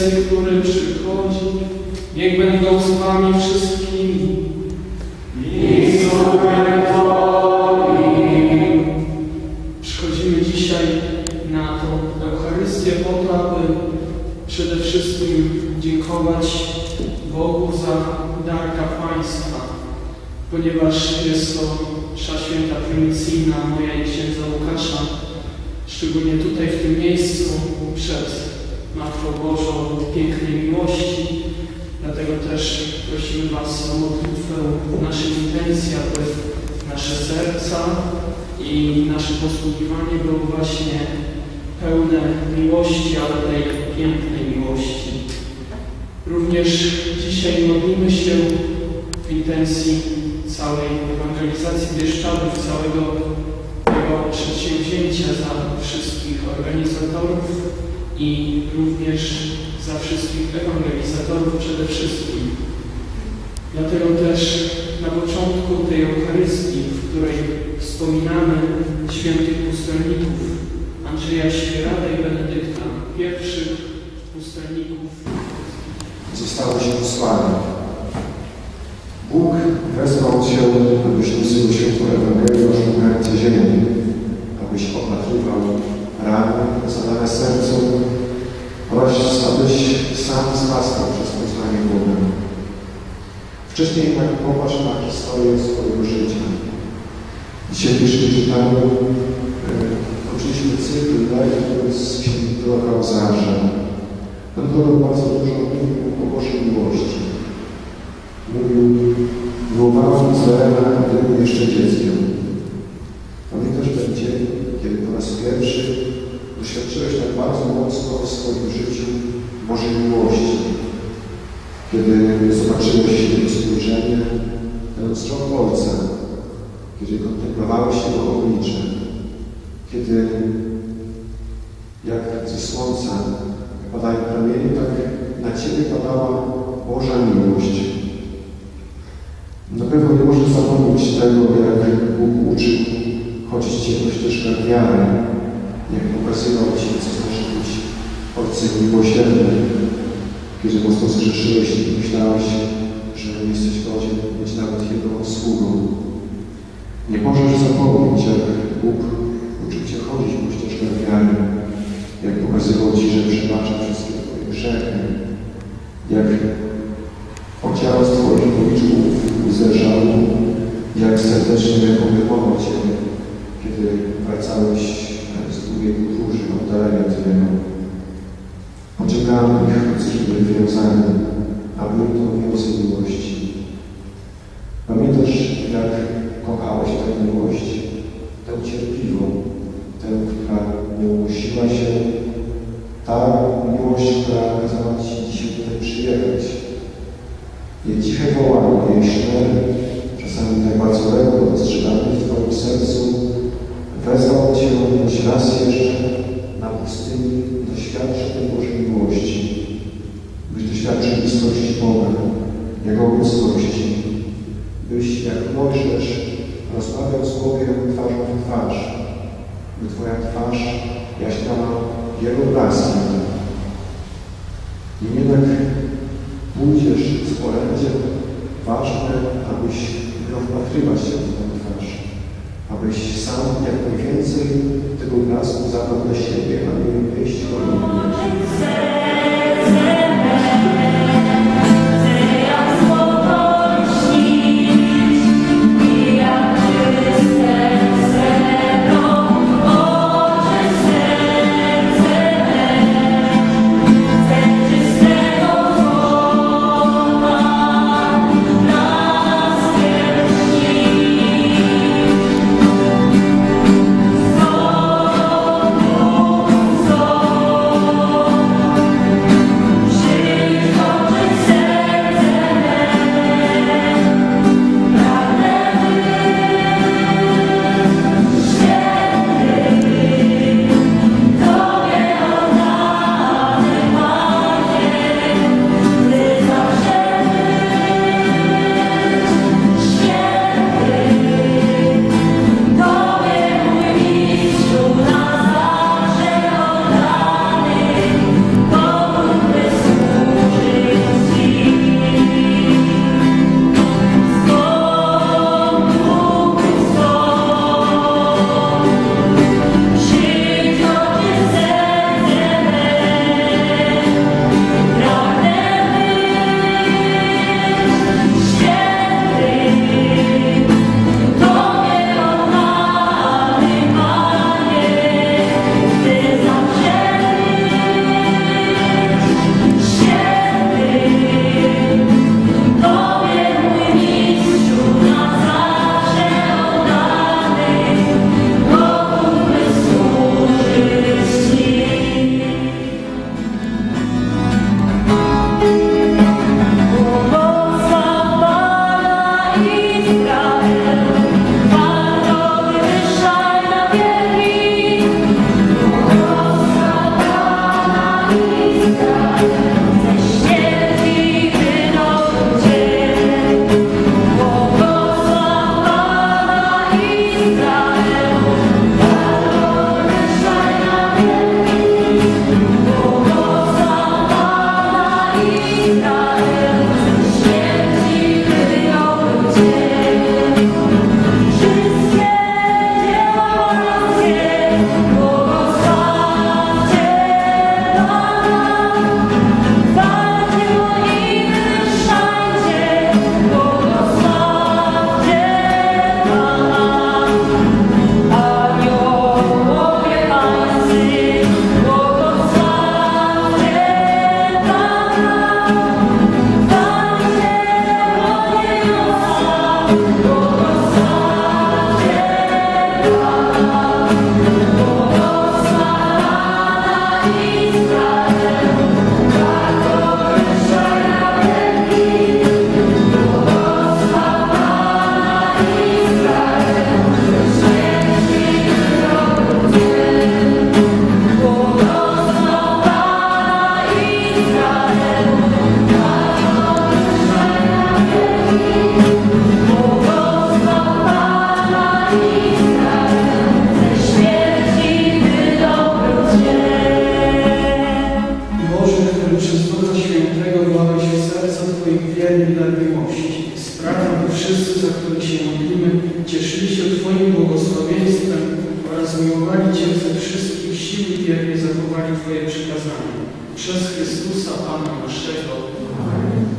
był, który przychodzi. Niech będą z Wami wszystkimi. I. Przychodzimy dzisiaj na tą Eucharystię po to, aby przede wszystkim dziękować Bogu za dar kapłaństwa, ponieważ jest to msza święta prymicyjna moja i księdza Łukasza, szczególnie tutaj w tym miejscu przed Matką Bożą pięknej miłości. Dlatego też prosimy Was o modlitwę w naszych intencji, aby nasze serca i nasze posługiwanie było właśnie pełne miłości, ale tej pięknej miłości. Również dzisiaj modlimy się w intencji całej ewangelizacji Bieszczadów, całego tego przedsięwzięcia za wszystkich organizatorów i również za wszystkich ewangelizatorów przede wszystkim. Dlatego też na początku tej Eucharystii, w której wspominamy świętych pustelników Andrzeja Świerada i Benedykta, pierwszych pustelników zostało się posłane. Bóg wezwał Cię, abyś niósł świętą Ewangelię o szukającej ziemi, abyś opatrywał rany zadane sercu oraz abyś sam zmaskał przez poznanie Bogiem. Wcześniej jednak popatrz na historię swojego życia. Dzisiaj jeszcze czytamy, e, toczyliśmy cykl live z świętego Łazarza. Pan Paweł bardzo dużo mówił o Bożej miłości. Mówił, miłowałem Izraela, gdy był jeszcze dzieckiem. Pamiętasz ten dzień, kiedy po raz pierwszy doświadczyłeś mocno w swoim życiu Bożej miłości. Kiedy zobaczyłeś Jego spojrzenie, wzrok Ojca, kiedy kontemplowałeś Jego oblicze, kiedy jak ze słońca padają promienie, tak na Ciebie padała Boża miłość. Na pewno nie możesz zapomnieć tego, jak Bóg uczył chodzić Cię po ścieżkach wiary, jak pokazywał Ci, co znaczy być ojcem miłosiernym, kiedy mocno zgrzeszyłeś i myślałeś, że nie jesteś godzien być nawet Jego sługą. Nie możesz zapomnieć, jak Bóg uczył Cię chodzić po ścieżkach wiary, jak pokazywał Ci, że przebacza wszystkie Twoje grzechy, jak ociarał z Twoich policzków łzę żalu, jak serdecznie obejmował Cię, kiedy wracałeś z długiej podróży oddalenia Twojego. Pociągałem ich, którzy byli wiązani, a był to więcej miłości. Pamiętasz, jak kochałeś tę miłość, tę cierpliwą, tę, która nie unosiła się, ta miłość, która kazała Ci dzisiaj tutaj przyjechać. Jej ciche wołanie, jej szczere, czasami tak bardzo lekko dostrzegane w Twoim sercu, wezwał Cię choć raz jeszcze na pustyni doświadczyć tej Bożej miłości, byś doświadczył bliskości Boga, Jego bliskości, byś jak Mojżesz rozmawiał z Bogiem twarzą w twarz, by Twoja twarz jaśniała Jego blaskiem. I jednak pójdziesz z orędziem, ważne, abyś miał wpatrywać się w tę twarz, abyś sam jak najwięcej tego blasku zabrał dla siebie, a nie wyjść do wszystkich sił i wiernie zachowali Twoje przykazania. Przez Chrystusa Pana naszego. Amen.